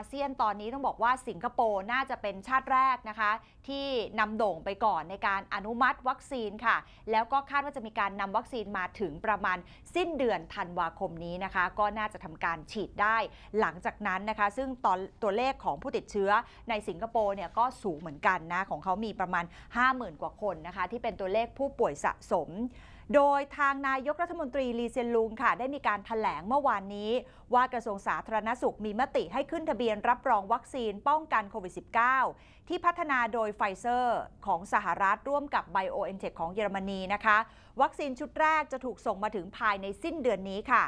อาเซียนตอนนี้ต้องบอกว่าสิงคโปร์น่าจะเป็นชาติแรกนะคะ ที่นำโด่งไปก่อนในการอนุมัติวัคซีนค่ะ แล้วก็คาดว่าจะมีการนำวัคซีนมาถึงประมาณสิ้นเดือนธันวาคมนี้นะคะ ก็น่าจะทำการฉีดได้หลังจากนั้นนะคะ ซึ่งตอนตัวเลขของผู้ติดเชื้อในสิงคโปร์เนี่ยก็สูงเหมือนกันนะของเขามีประมาณ 50,000 กว่าคนนะคะ ที่เป็นตัวเลขผู้ป่วยสะสม โดยทางนายกรัฐมนตรีลีเซียนลุงค่ะ ได้มีการถแถลงเมื่อวานนี้ ว่ากระทรวงสาธารณสุขมีมติให้ขึ้นทะเบียนรับรองวัคซีนป้องกันโควิด -19 ที่พัฒนาโดยไฟเซอร์ของสหรัฐร่วมกับ BioNTech ของเยอรมนีนะคะ วัคซีนชุดแรกจะถูกส่งมาถึงภายในสิ้นเดือนนี้ค่ะ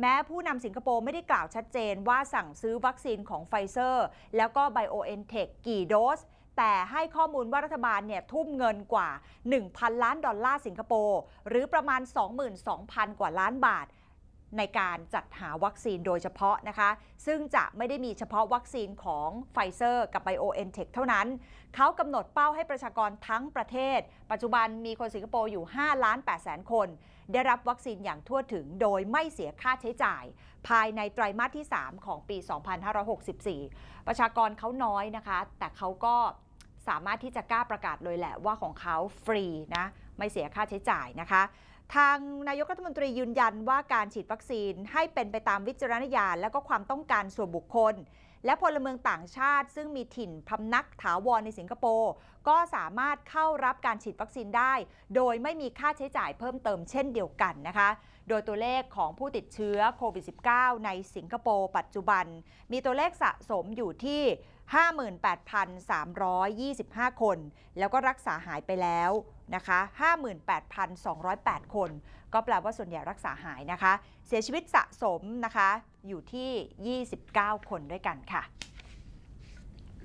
แม้ผู้นำสิงคโปร์ไม่ได้กล่าวชัดเจนว่าสั่งซื้อวัคซีนของไฟเซอร์ แล้วก็ BioNTech กี่โดส แต่ให้ข้อมูลว่ารัฐบาลเนี่ยทุ่มเงินกว่า 1,000 ล้านดอลลาร์สิงคโปร์หรือประมาณ 22,000 กว่าล้านบาท ในการจัดหาวัคซีนโดยเฉพาะนะคะ ซึ่งจะไม่ได้มีเฉพาะวัคซีนของไฟเซอร์กับ BioNTech เท่านั้น เขากำหนดเป้าให้ประชากรทั้งประเทศ ปัจจุบันมีคนสิงคโปร์อยู่ 5 ล้าน8แสนคน ได้รับวัคซีนอย่างทั่วถึงโดยไม่เสียค่าใช้จ่าย ภายในไตรมาสที่ 3 ของปี 2564 ประชากรเขาน้อยนะคะ แต่เขาก็สามารถที่จะกล้าประกาศเลยแหละว่าของเขาฟรีนะไม่เสียค่าใช้จ่ายนะคะ ทางนายกรัฐมนตรียืนยันว่าการฉีดวัคซีนให้เป็นไปตามวิจารณญาณและก็ความต้องการส่วนบุคคล และพลเมืองต่างชาติ ซึ่งมีถิ่นพำนักถาวรในสิงคโปร์ก็สามารถเข้ารับการฉีดวัคซีนได้ โดยไม่มีค่าใช้จ่ายเพิ่มเติมเช่นเดียวกันนะคะ โดยตัวเลขของผู้ติดเชื้อโควิด -19 ในสิงคโปร์ปัจจุบัน มีตัวเลขสะสมอยู่ที่ 58,325 คน แล้วก็รักษาหายไปแล้ว นะคะ58,208 คน ก็แปลว่าส่วนใหญ่รักษาหายนะคะ เสียชีวิตสะสมนะคะอยู่ที่ 29 คนด้วยกันค่ะ